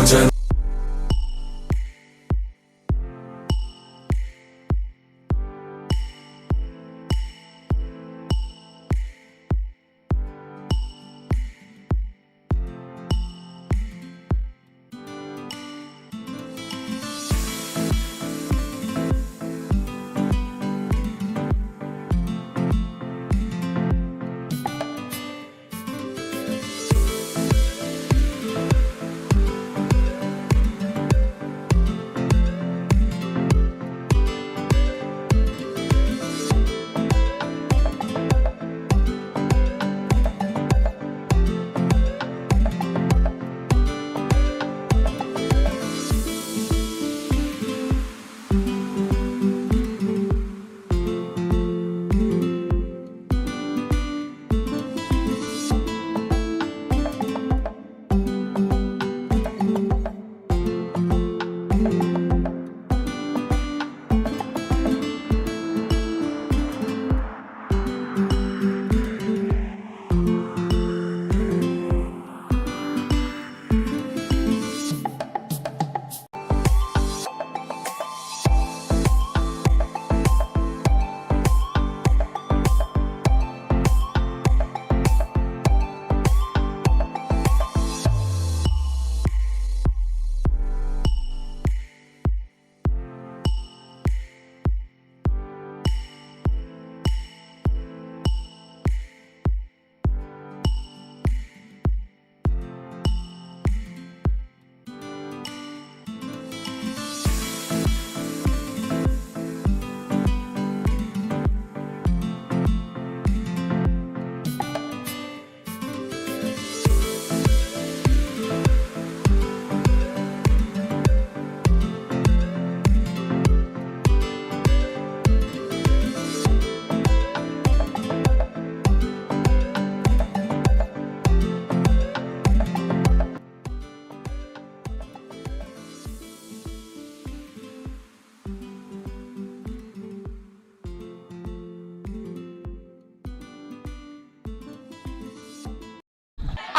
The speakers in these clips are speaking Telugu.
도전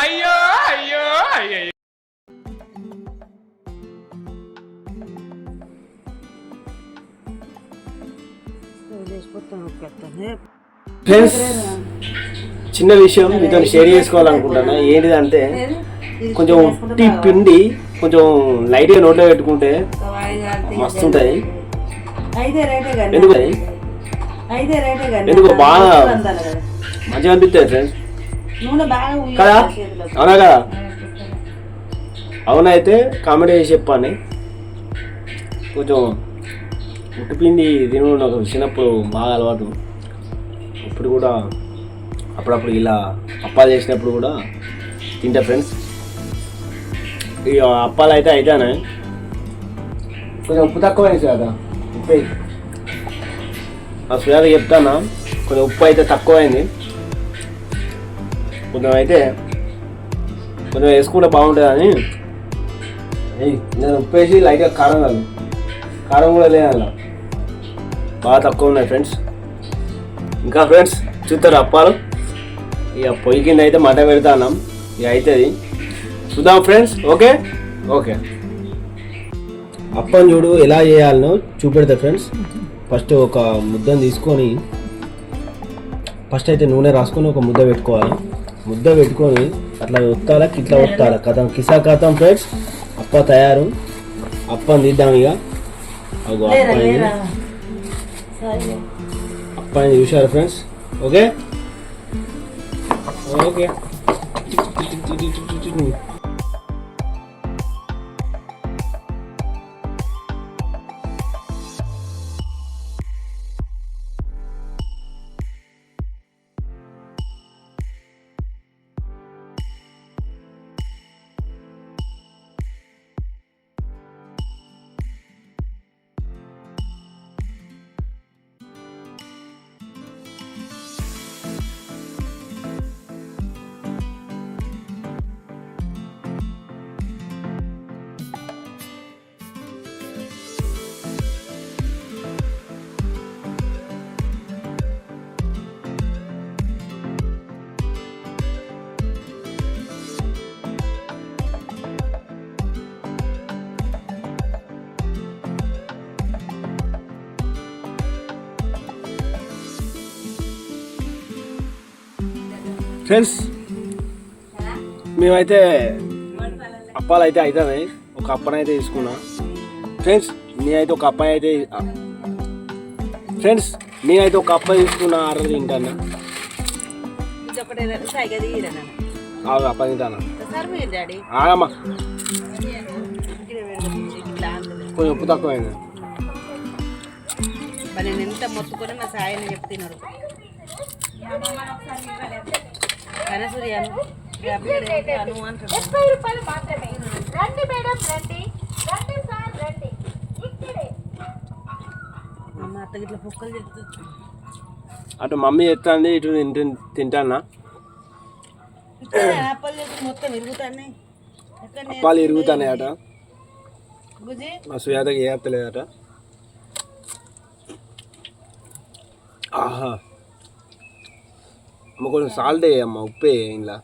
అయ్యో అయ్యో అయ్యో ఫ్రెండ్స్ చిన్న విషయం మీతో షేర్ చేసుకోవాలనుకుంటున్నా. ఏంటిదంటే కొంచెం ఉట్టి పిండి కొంచెం లైట్గా నోట్లో పెట్టుకుంటే మస్తు ఉంటుంది ఎందుకు ఎందుకు? బాగా. మంచిగా అనిపిస్తుంది ఫ్రెండ్స్. నూనె బాగా కదా? అవునా కదా? అవునైతే కామెడీ చేసి చెప్పండి. కొంచెం ఉట్టిపిండి తినడం నాకు చిన్నప్పుడు బాగా అలవాటు. ఇప్పుడు కూడా అప్పుడప్పుడు ఇలా అప్పాలు చేసినప్పుడు కూడా తింటా ఫ్రెండ్స్. ఇక అప్పాలు అయితే అయితేనే కొంచెం ఉప్పు తక్కువ కదా ఉప్పు. ఆ సుజాత చెప్తానా? కొంచెం ఉప్పు అయితే తక్కువ అయింది. కొంచెం అయితే కొంచెం వేసుకుంటే బాగుంటుంది అని నేను ఉప్పేసి లైట్గా కారం కాదు కారం కూడా లేదు అలా బాగా తక్కువ ఉన్నాయి ఫ్రెండ్స్. ఇంకా ఫ్రెండ్స్ చూస్తారు అప్పాలు. ఇక పొయ్యి కింద అయితే మంట పెడతాన్నాం. ఇక అవుతుంది చూద్దాం ఫ్రెండ్స్ ఓకే? ఓకే. అప్పని చూడు ఎలా చేయాలనో చూపెడతా ఫ్రెండ్స్. ఫస్ట్ ఒక ముద్దను తీసుకొని ఫస్ట్ అయితే నూనె రాసుకొని ఒక ముద్ద పెట్టుకోవాలి. ముద్ద పెట్టుకొని అట్లా ఒత్తాలా ఇట్లా ఒత్తాలా. కథం కిసా కథం ఫ్రెండ్స్. అప్ప తయారు. అప్పని తీద్దాం ఇక. అగో సరే. అప్పని చూశారు ఫ్రెండ్స్. ఓకే? ఓకే. ఫ్రెండ్స్ మేమైతే అప్పాలు అయితే అవుతున్నాయి ఒక అప్పనైతే తీసుకున్నా. ఫ్రెండ్స్ నేనైతే ఒక అప్పాయి అయితే ఫ్రెండ్స్ నేనైతే ఒక అప్ప తీసుకున్నా ఆర్డర్ తింటాను ఇది అప్ప తింటాను ఆగమ్మా. కొంచెం ఉప్పు తక్కువైంది. మరి నేను ఎంత మొత్తుకొని మా సాయని చెప్తున్నారు కనసూర్యాను అను అంటున్నాను ముప్పై రూపాయలు మాత్రమే. రండి మేడం రండి. రండి సార్ రండి. ఇక్కడే. మా అత్త ఇట్లా పొక్కలు చెప్తుంది అటు మమ్మీ ఎత్తాంది ఇటు తింటానా అప్పలు ఇరుగుతానే అట మా సుయాతకి ఏ అత్తలేదట ఆహా. అమ్మ కొంచెం సాల్ట్ అమ్మ ఉప్పే ఇంట్లో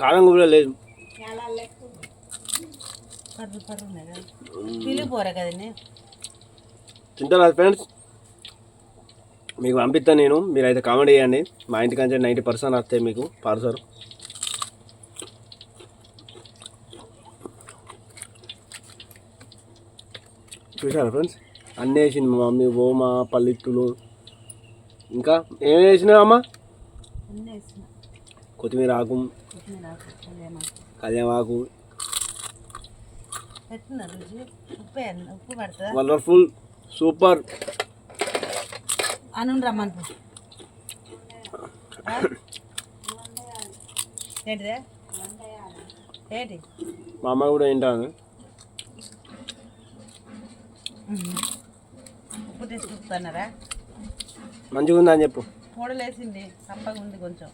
కారం కూడా లేదు. తింటారా ఫ్రెండ్స్ మీకు పంపిస్తాను నేను. మీరైతే కామెంట్ చేయండి. మా ఇంటికంటే నైంటీ పర్సెంట్ వస్తాయి మీకు పార్సల్ చూసారా ఫ్రెండ్స్ అన్నీ వేసింది మా మమ్మీ ఓమా పల్లిత్తులు ఇంకా ఏం వేసినావు అమ్మ? కొత్తిమీర ఆకు కొత్తిమీర ఆకు, కళ్యాణం. కళ్యామాకు ఎట్లున్నా రుచి? ఉప్పు వేయాలి. ఉప్పు పడుతుందా? Wonderful super. అను రమ్మను ఏంటిదే? ఏంటి? మా అమ్మ కూడా తింటాను ఉప్పు తీసుకుంటున్నారా మంచిగా ఉందని చెప్పు. మూడలు వేసింది చప్పగా ఉంది కొంచెం.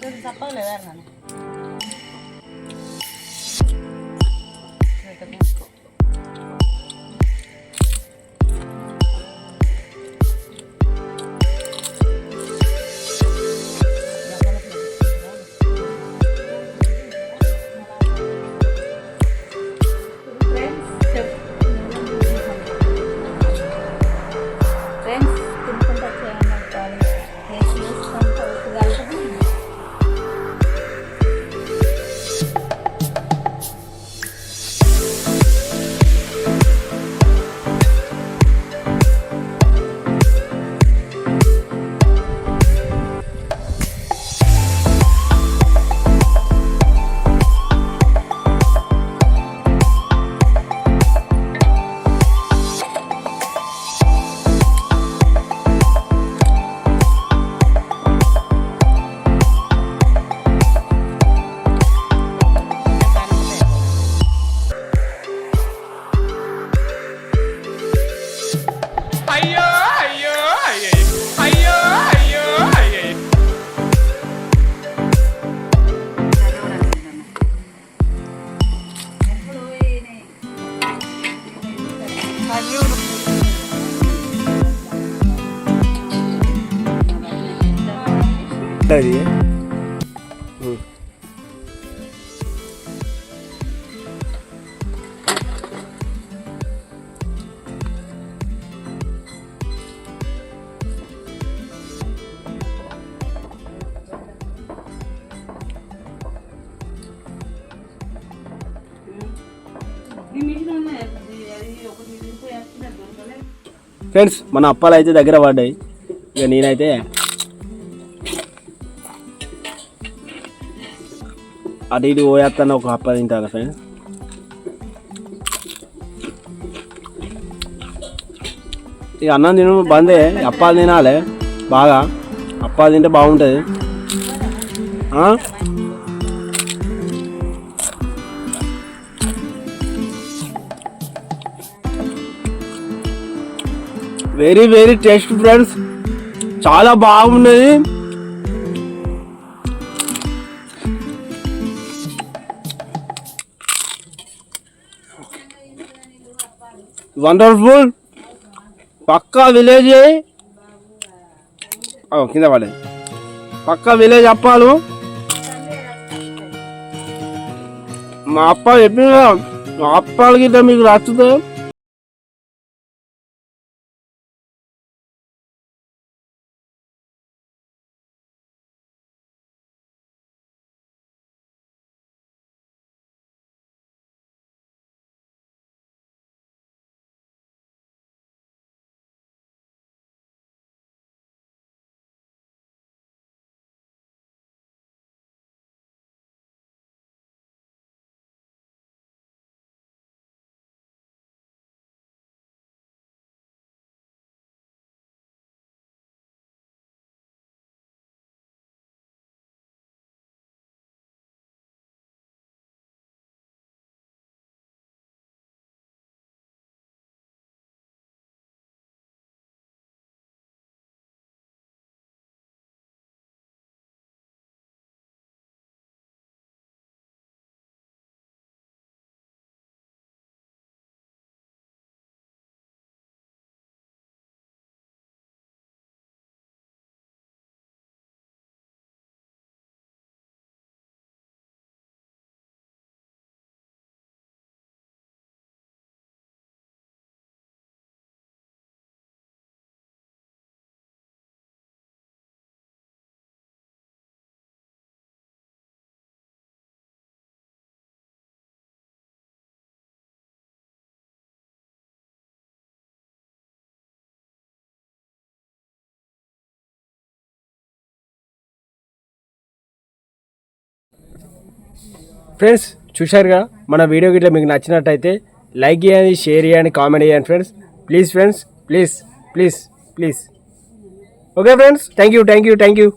కొంచెం చప్పగా లేదా anlıyorum. Nereye? ఫ్రెండ్స్ మన అప్పాలు అయితే దగ్గర పడ్డాయి. ఇక నేనైతే అటు ఇటు పోయేస్తాను ఒక అప్ప తింటాను ఫ్రెండ్స్ ఇక అన్నం తిన బందే. అప్పాలు తినాలి బాగా. అప్పాలు తింటే బాగుంటుంది. Very very taste friends. చాలా బాగున్నది. వండర్ఫుల్ పక్కా విలేజ్ కింద పడేది. పక్కా విలేజ్ అప్పాలు. మా అప్ప చెప్పిన మా అప్పాలు గిట్ట మీకు నచ్చుతాయి ఫ్రెండ్స్ చూశారుగా మన వీడియో గిట్ల మీకు నచ్చినట్టయితే లైక్ చేయండి షేర్ చేయండి కామెంట్ చేయండి friends please friends please please please okay friends thank you thank you thank you